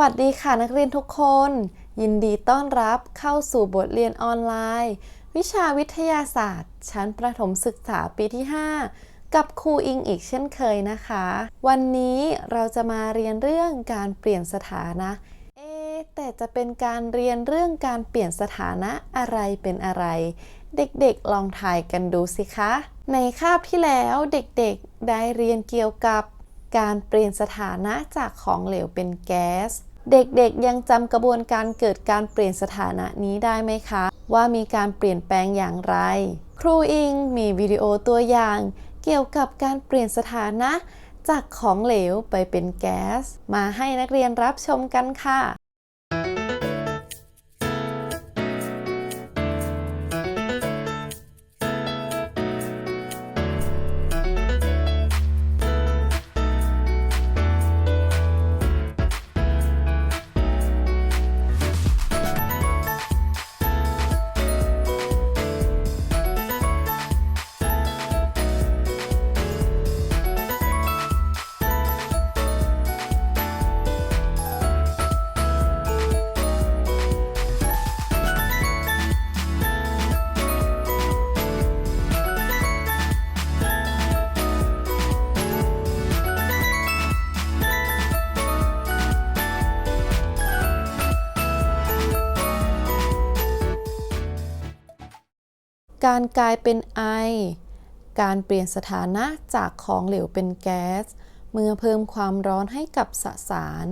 วัสดีค่ะนักเรียนทุกคน ยินดีต้อนรับเข้าสู่บทเรียนออนไลน์ วิชาวิทยาศาสตร์ ชั้นประถมศึกษาปีที่ 5 กับครูอิงอีกเช่นเคยนะคะ วันนี้เราจะมาเรียนเรื่องการเปลี่ยนสถานะเอะแต่จะเป็นการเรียนเรื่องการเปลี่ยนสถานะอะไรเป็นอะไร เด็กๆลองถ่ายกันดูสิคะ ในคาบที่แล้วเด็กๆได้เรียนเกี่ยวกับการเปลี่ยนสถานะจากของเหลวเป็นแก๊ส เด็กๆยังจำกระบวนการเกิดการเปลี่ยนสถานะนี้ได้ไหมคะ ว่ามีการเปลี่ยนแปลงอย่างไร ครูอิงมีวิดีโอตัวอย่าง เกี่ยวกับการเปลี่ยนสถานะ จากของเหลวไปเป็นแก๊ส มาให้นักเรียนรับชมกันค่ะ การกลายเป็นไอ การเปลี่ยนสถานะจากของเหลวเป็นแก๊ส เมื่อเพิ่มความร้อนให้กับสสาร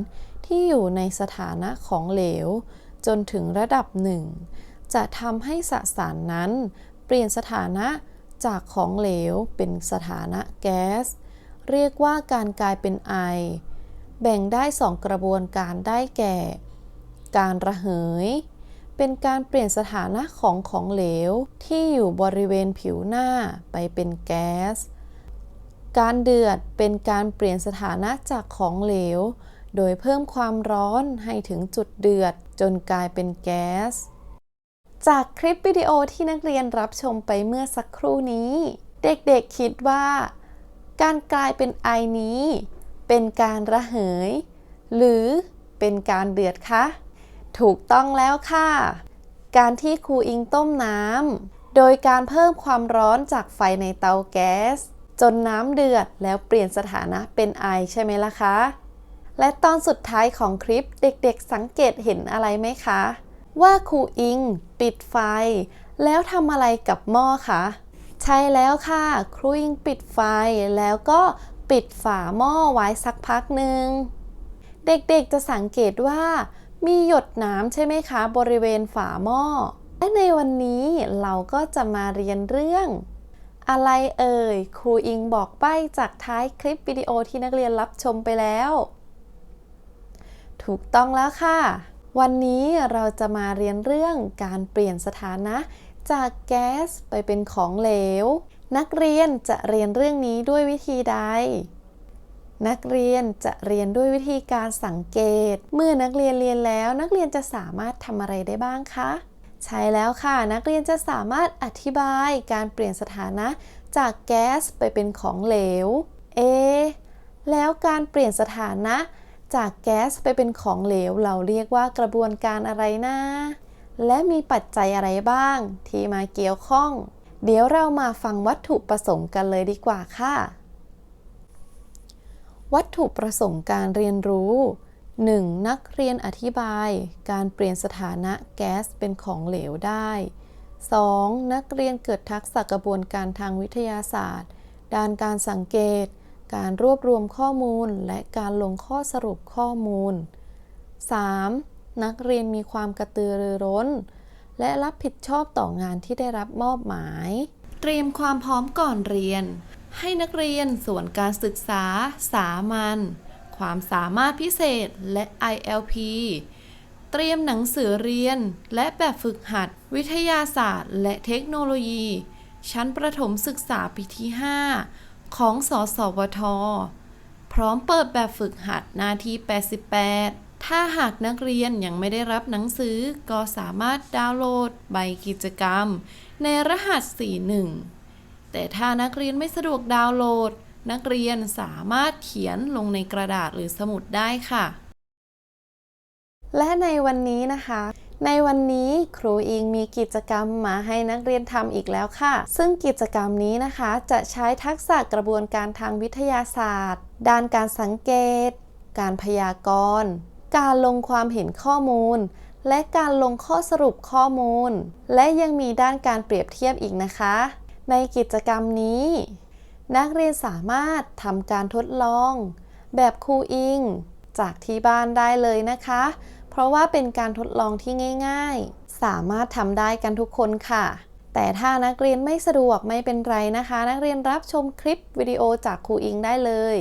ที่อยู่ในสถานะของเหลว จนถึงระดับหนึ่ง จะทำให้สสารนั้น เปลี่ยนสถานะจากของเหลวเป็นสถานะแก๊ส เรียกว่าการกลายเป็นไอ แบ่งได้สองกระบวนการได้แก่ การระเหย เป็นการเปลี่ยนสถานะของของเหลวที่อยู่บริเวณผิวหน้าไปเป็นแก๊ส การเดือดเป็นการเปลี่ยนสถานะจากของเหลว โดยเพิ่มความร้อนให้ถึงจุดเดือดจนกลายเป็นแก๊ส จากคลิปวิดีโอที่นักเรียนรับชมไปเมื่อสักครู่นี้ เด็กๆคิดว่า การกลายเป็นไอนี้ เป็นการระเหย หรือเป็นการเดือดคะ ถูกต้องแล้วค่ะ การที่ครูอิงต้มน้ำโดยการเพิ่มความร้อนจากไฟในเตาแก๊ส จนน้ำเดือดแล้วเปลี่ยนสถานะเป็นไอใช่ไหมล่ะคะ และตอนสุดท้ายของคลิปเด็กๆสังเกตเห็นอะไรไหมคะ ว่าครูอิง ปิดไฟ แล้วทำอะไรกับหม้อคะใช่แล้วค่ะ ครูอิงปิดไฟแล้วก็ปิดฝาหม้อไว้สักพักหนึ่งเด็กๆจะสังเกตว่า มีหยดน้ำใช่ไหมคะ บริเวณฝาหม้อ และในวันนี้เราก็จะมาเรียนเรื่อง อะไรเอ่ย ครูอิงบอกใบ้จากท้ายคลิปวิดีโอที่นักเรียนรับชมไปแล้ว ถูกต้องแล้วค่ะ วันนี้เราจะมาเรียนเรื่องการเปลี่ยนสถานะ จากแก๊สไปเป็นของเหลว นักเรียนจะเรียนเรื่องนี้ด้วยวิธีใด นักเรียนจะเรียนด้วยวิธีการสังเกต เมื่อนักเรียนเรียนแล้ว นักเรียนจะสามารถทำอะไรได้บ้างคะ ใช่แล้วค่ะ นักเรียนจะสามารถอธิบายการเปลี่ยนสถานะ จากแก๊สไปเป็นของเหลว เอ แล้วการเปลี่ยนสถานะ จากแก๊สไปเป็นของเหลว เราเรียกว่ากระบวนการอะไรนะ และมีปัจจัยอะไรบ้าง ที่มาเกี่ยวข้อง เดี๋ยวเรามาฟังวัตถุประสงค์กันเลยดีกว่าค่ะ วัตถุประสงค์การเรียนรู้ 1. นักเรียนอธิบาย การเปลี่ยนสถานะแก๊สเป็นของเหลวได้ 2. นักเรียนเกิดทักษะกระบวนการทางวิทยาศาสตร์ ด้านการสังเกต การรวบรวมข้อมูล และการลงข้อสรุปข้อมูล 3. นักเรียนมีความกระตือรือร้น และรับผิดชอบต่องานที่ได้รับมอบหมาย เตรียมความพร้อมก่อนเรียน ให้นักเรียนส่วนการศึกษา สามัญ ความสามารถพิเศษ และ ILP เตรียมหนังสือเรียน และแบบฝึกหัด วิทยาศาสตร์ และเทคโนโลยี ชั้นประถมศึกษาปีที่ 5 ของ สสวท พร้อมเปิดแบบฝึกหัดหน้าที่ 88ถ้าหากนักเรียนยังไม่ได้รับหนังสือ ก็สามารถดาวน์โหลดใบกิจกรรม ในรหัส 41 แต่ถ้านักเรียนไม่สะดวกดาวน์โหลด นักเรียนสามารถเขียนลงในกระดาษหรือสมุดได้ค่ะ และในวันนี้นะคะ ในวันนี้ครูอิงมีกิจกรรมมาให้นักเรียนทำอีกแล้วค่ะ ซึ่งกิจกรรมนี้นะคะจะใช้ทักษะกระบวนการทางวิทยาศาสตร์ ด้านการสังเกต การพยากรณ์ การลงความเห็นข้อมูลและการลงข้อสรุปข้อมูล และยังมีด้านการเปรียบเทียบอีกนะคะ ในกิจกรรมนี้ นักเรียนสามารถทำการทดลอง แบบครูอิง จากที่บ้านได้เลยนะคะ เพราะว่าเป็นการทดลองที่ง่าย ๆ สามารถทำได้กันทุกคนค่ะ แต่ถ้านักเรียนไม่สะดวกไม่เป็นไรนะคะ นักเรียนรับชมคลิปวิดีโอจากครูอิงได้เลย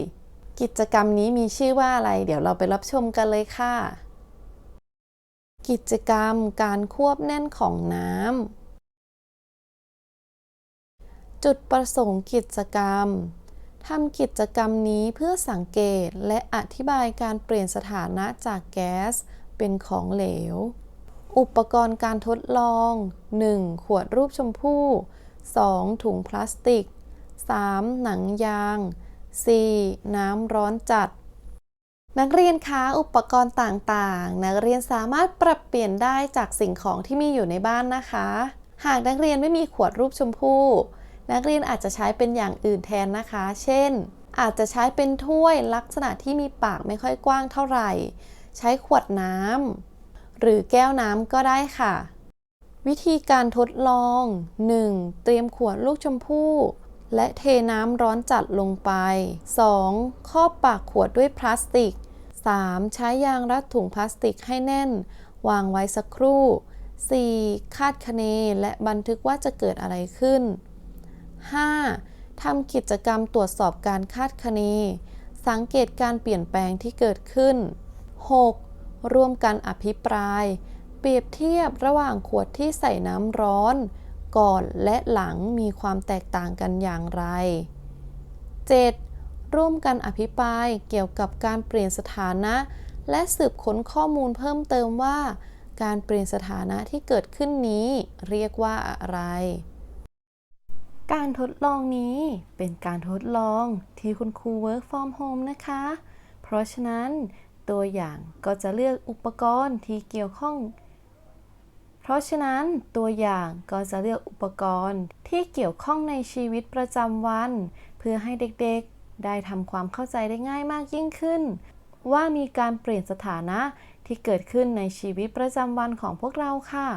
กิจกรรมนี้มีชื่อว่าอะไร เดี๋ยวเราไปรับชมกันเลยค่ะ กิจกรรมการควบแน่นของน้ำ จุดประสงค์กิจกรรมทำกิจกรรมนี้เพื่อสังเกตและอธิบายการเปลี่ยนสถานะจากแก๊สเป็นของเหลว อุปกรณ์การทดลอง 1. ขวดรูปชมพู่ 2. ถุงพลาสติก 3. หนังยาง 4. น้ำร้อนจัด นักเรียนคะอุปกรณ์ต่างๆ นักเรียนสามารถปรับเปลี่ยนได้จากสิ่งของที่มีอยู่ในบ้านนะคะ หากนักเรียนไม่มีขวดรูปชมพู่ นักเรียนอาจจะใช้เป็นอย่างอื่นแทนนะคะ เช่น อาจจะใช้เป็นถ้วยลักษณะที่มีปากไม่ค่อยกว้างเท่าไหร่ ใช้ขวดน้ำหรือแก้วน้ำก็ได้ค่ะ วิธีการทดลอง 1. เตรียมขวดลูกชมพู่และเทน้ำร้อนจัดลงไป 2. ครอบปากขวดด้วยพลาสติก 3. ใช้ยางรัดถุงพลาสติกให้แน่น วางไว้สักครู่ 4. คาดคะเนและบันทึกว่าจะเกิดอะไรขึ้น 5. ทำกิจกรรมตรวจสอบการคาดคะเน สังเกตการเปลี่ยนแปลงที่เกิดขึ้น 6. ร่วมกันอภิปราย เปรียบเทียบระหว่างขวดที่ใส่น้ำร้อน ก่อนและหลังมีความแตกต่างกันอย่างไร 7. ร่วมกันอภิปรายเกี่ยวกับการเปลี่ยนสถานะ และสืบค้นข้อมูลเพิ่มเติมว่า การเปลี่ยนสถานะที่เกิดขึ้นนี้เรียกว่าอะไร การทดลองนี้เป็นการทดลองที่คุณครู work from home นะคะ เพราะฉะนั้นตัวอย่างก็จะเลือกอุปกรณ์ที่เกี่ยวข้อง เพราะฉะนั้นตัวอย่างก็จะเลือกอุปกรณ์ที่เกี่ยวข้องในชีวิตประจำวัน เพื่อให้เด็กๆ ได้ทำความเข้าใจได้ง่ายมากยิ่งขึ้น ว่ามีการเปลี่ยนสถานะที่เกิดขึ้นในชีวิตประจำวันของพวกเราค่ะ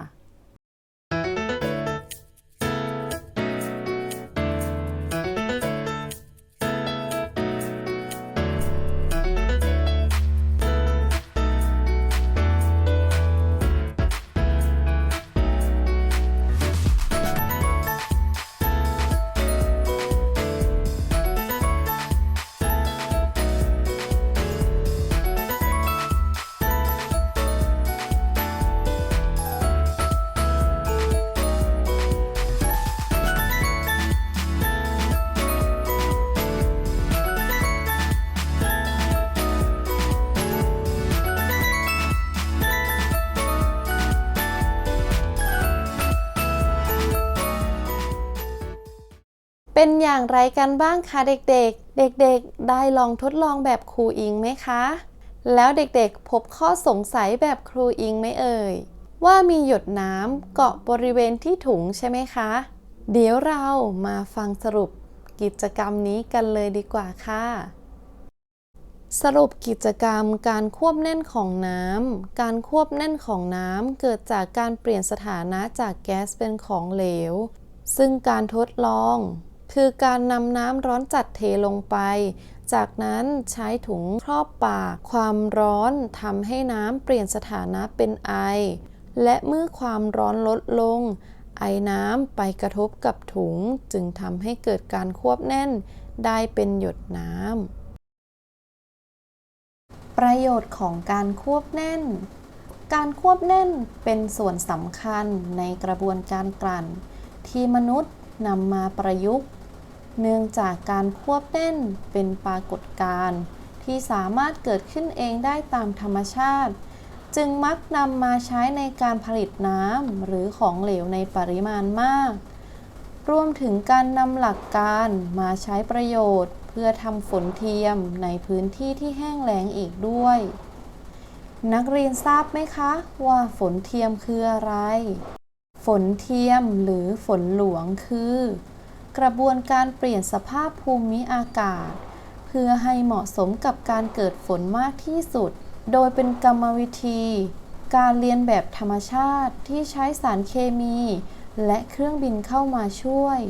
เป็นอย่างไรกันบ้างคะเด็กๆ เด็กๆ ได้ลองทดลองแบบครูอิงไหมคะ แล้วเด็กๆ พบข้อสงสัยแบบครูอิงไหมเอ่ย ว่ามีหยดน้ำเกาะบริเวณที่ถุงใช่ไหมคะ เดี๋ยวเรามาฟังสรุปกิจกรรมนี้กันเลยดีกว่าค่ะ สรุปกิจกรรมการควบแน่นของน้ำ การควบแน่นของน้ำเกิดจากการเปลี่ยนสถานะจากแก๊สเป็นของเหลว ซึ่งการทดลอง คือการนำน้ำร้อนจัดเทลงไป จากนั้นใช้ถุงครอบปาก ความร้อนทำให้น้ำเปลี่ยนสถานะเป็นไอ และเมื่อความร้อนลดลง ไอน้ำไปกระทบกับถุงจึงทำให้เกิดการควบแน่นได้เป็นหยดน้ำ ประโยชน์ของการควบแน่น การควบแน่นเป็นส่วนสำคัญในกระบวนการกลั่น ที่มนุษย์นำมาประยุกต์ เนื่องจากการควบแน่นเป็นปรากฏการณ์ที่สามารถเกิดขึ้นเองได้ตามธรรมชาติ จึงมักนำมาใช้ในการผลิตน้ำหรือของเหลวในปริมาณมาก รวมถึงการนำหลักการมาใช้ประโยชน์ เพื่อทำฝนเทียมในพื้นที่ที่แห้งแล้งอีกด้วย นักเรียนทราบไหมคะ ว่าฝนเทียมคืออะไร ฝนเทียมหรือฝนหลวงคือ กระบวนการเปลี่ยนสภาพภูมิอากาศ เพื่อให้เหมาะสมกับการเกิดฝนมากที่สุด โดยเป็นกรรมวิธี การเรียนแบบธรรมชาติที่ใช้สารเคมี และเครื่องบินเข้ามาช่วย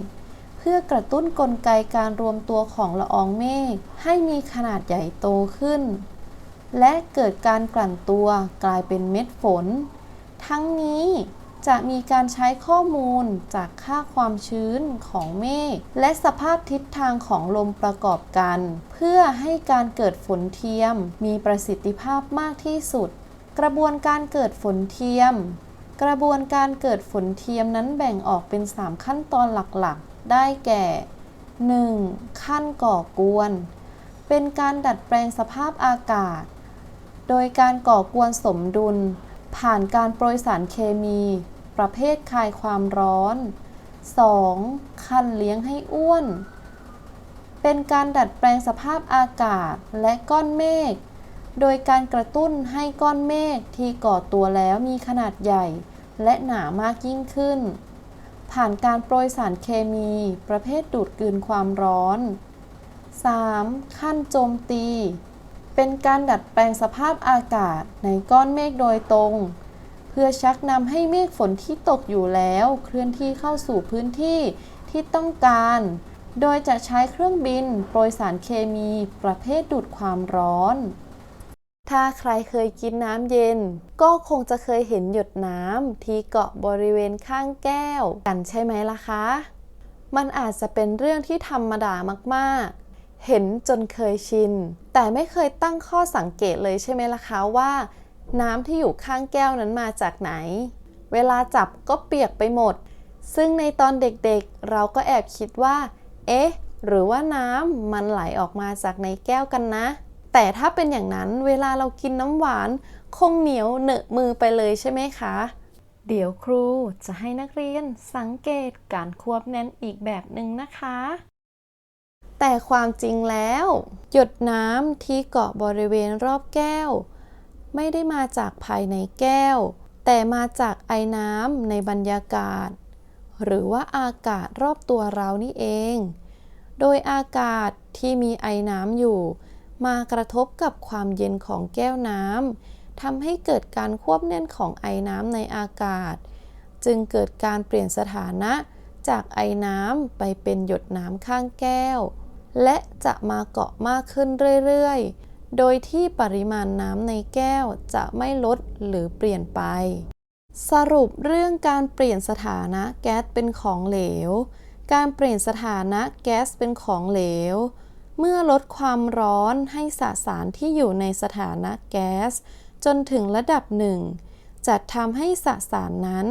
เพื่อกระตุ้นกลไกการรวมตัวของละอองเมฆให้มีขนาดใหญ่โตขึ้น และเกิดการกลั่นตัวกลายเป็นเม็ดฝน ทั้งนี้ จะมีการใช้ข้อมูลจากค่าความชื้นของเมฆและสภาพทิศทางของลมประกอบกัน เพื่อให้การเกิดฝนเทียมมีประสิทธิภาพมากที่สุด กระบวนการเกิดฝนเทียม กระบวนการเกิดฝนเทียมนั้นแบ่งออกเป็น 3 ขั้นตอนหลักๆ ได้แก่ 1. ขั้นก่อกวน เป็นการดัดแปลงสภาพอากาศ โดยการก่อกวนสมดุลผ่านการโปรยสารเคมี ประเภทคลายความร้อน 2. ขั้นเลี้ยงให้อ้วน เป็นการดัดแปลงสภาพอากาศและก้อนเมฆ โดยการกระตุ้นให้ก้อนเมฆที่ก่อตัวแล้วมีขนาดใหญ่ และหนามากยิ่งขึ้น ผ่านการโปรยสารเคมี ประเภทดูดกลืนความร้อน 3. ขั้นโจมตี เป็นการดัดแปลงสภาพอากาศในก้อนเมฆโดยตรง เพื่อชักนำให้เมฆฝนที่ตกอยู่แล้ว เคลื่อนที่เข้าสู่พื้นที่ที่ต้องการ โดยจะใช้เครื่องบินโปรยสารเคมีประเภทดูดความร้อน ถ้าใครเคยกินน้ำเย็น ก็คงจะเคยเห็นหยดน้ำที่เกาะบริเวณข้างแก้วกันใช่ไหมล่ะคะ มันอาจจะเป็นเรื่องที่ธรรมดามากๆ เห็นจนเคยชิน แต่ไม่เคยตั้งข้อสังเกตเลยใช่ไหมล่ะคะว่า น้ำที่อยู่ข้างแก้วนั้นมาจากไหน เวลาจับก็เปียกไปหมด ซึ่งในตอนเด็กๆ เราก็แอบคิดว่า เอ๊ะ หรือว่าน้ำมันไหลออกมาจากในแก้วกันนะ แต่ถ้าเป็นอย่างนั้นเวลาเรากินน้ำหวาน คงเหนียวเหนอะมือไปเลยใช่ไหมคะ เดี๋ยวครูจะให้นักเรียนสังเกตการควบแน่นอีกแบบหนึ่งนะคะ แต่ความจริงแล้ว หยดน้ำที่เกาะบริเวณรอบแก้ว ไม่ได้มาจากภายในแก้ว แต่มาจากไอน้ำในบรรยากาศ หรือว่าอากาศรอบตัวเรานี่เอง โดยอากาศที่มีไอน้ำอยู่ มากระทบกับความเย็นของแก้วน้ำทำให้เกิดการควบแน่นของไอน้ำในอากาศ จึงเกิดการเปลี่ยนสถานะจากไอน้ำไปเป็นหยดน้ำข้างแก้ว และจะมาเกาะมากขึ้นเรื่อยๆ โดยที่ปริมาณน้ำในแก้วจะไม่ลดหรือเปลี่ยนไป สรุปเรื่องการเปลี่ยนสถานะแก๊สเป็นของเหลว การเปลี่ยนสถานะแก๊สเป็นของเหลว เมื่อลดความร้อนให้สสารที่อยู่ในสถานะแก๊ส จนถึงระดับหนึ่งจะทำให้สสารนั้น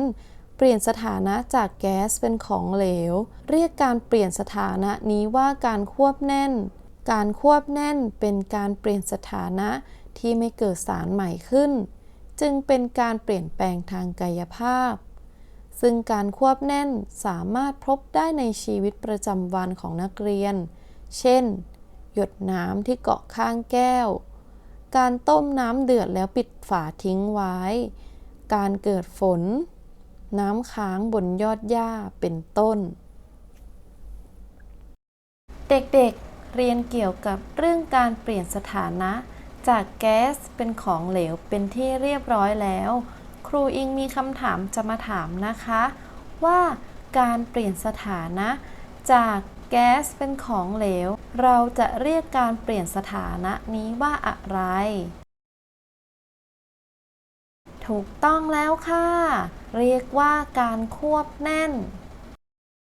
เปลี่ยนสถานะจากแก๊สเป็นของเหลว เรียกการเปลี่ยนสถานะนี้ว่าการควบแน่น การควบแน่นเป็นการเปลี่ยนสถานะที่ไม่เกิดสารใหม่ขึ้น จึงเป็นการเปลี่ยนแปลงทางกายภาพ ซึ่งการควบแน่นสามารถพบได้ในชีวิตประจำวันของนักเรียน เช่น หยดน้ำที่เกาะข้างแก้ว การต้มน้ำเดือดแล้วปิดฝาทิ้งไว้ การเกิดฝน น้ำค้างบนยอดหญ้าเป็นต้น เด็กๆ เรียนเกี่ยวกับเรื่องการเปลี่ยนสถานะ จากแก๊สเป็นของเหลวเป็นที่เรียบร้อยแล้ว ครูอิงมีคำถามจะมาถามนะคะ ว่าการเปลี่ยนสถานะ จากแก๊สเป็นของเหลว เราจะเรียกการเปลี่ยนสถานะนี้ว่าอะไร ถูกต้องแล้วค่ะ เรียกว่าการควบแน่น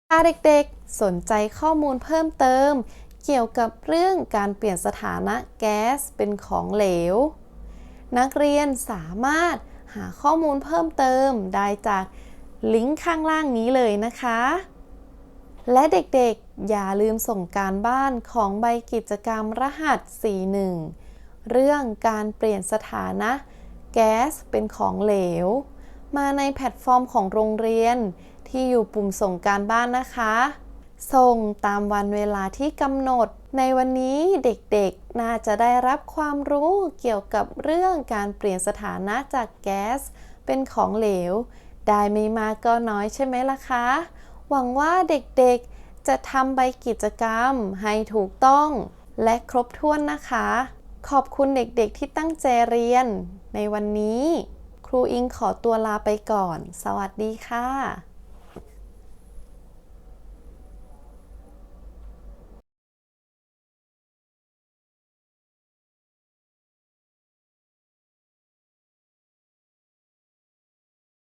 ถ้าเด็กๆ สนใจข้อมูลเพิ่มเติม เกี่ยวกับเรื่องการเปลี่ยนสถานะแก๊สเป็นของเหลว นักเรียนสามารถหาข้อมูลเพิ่มเติมได้จากลิงก์ข้างล่างนี้เลยนะคะ และเด็กๆ อย่าลืมส่งการบ้านของใบกิจกรรมรหัส 41 เรื่องการเปลี่ยนสถานะแก๊สเป็นของเหลว มาในแพลตฟอร์มของโรงเรียนที่อยู่ปุ่มส่งการบ้านนะคะ ส่งตามวันเวลาที่กำหนด ในวันนี้เด็กๆ น่าจะได้รับความรู้เกี่ยวกับเรื่องการเปลี่ยนสถานะจากแก๊สเป็นของเหลว ได้ไม่มากก็น้อยใช่ไหมล่ะคะ หวังว่าเด็กๆ จะทำใบกิจกรรมให้ถูกต้อง และครบถ้วนนะคะ ขอบคุณเด็กๆ ที่ตั้งใจเรียน ในวันนี้ ครูอิงขอตัวลาไปก่อน สวัสดีค่ะ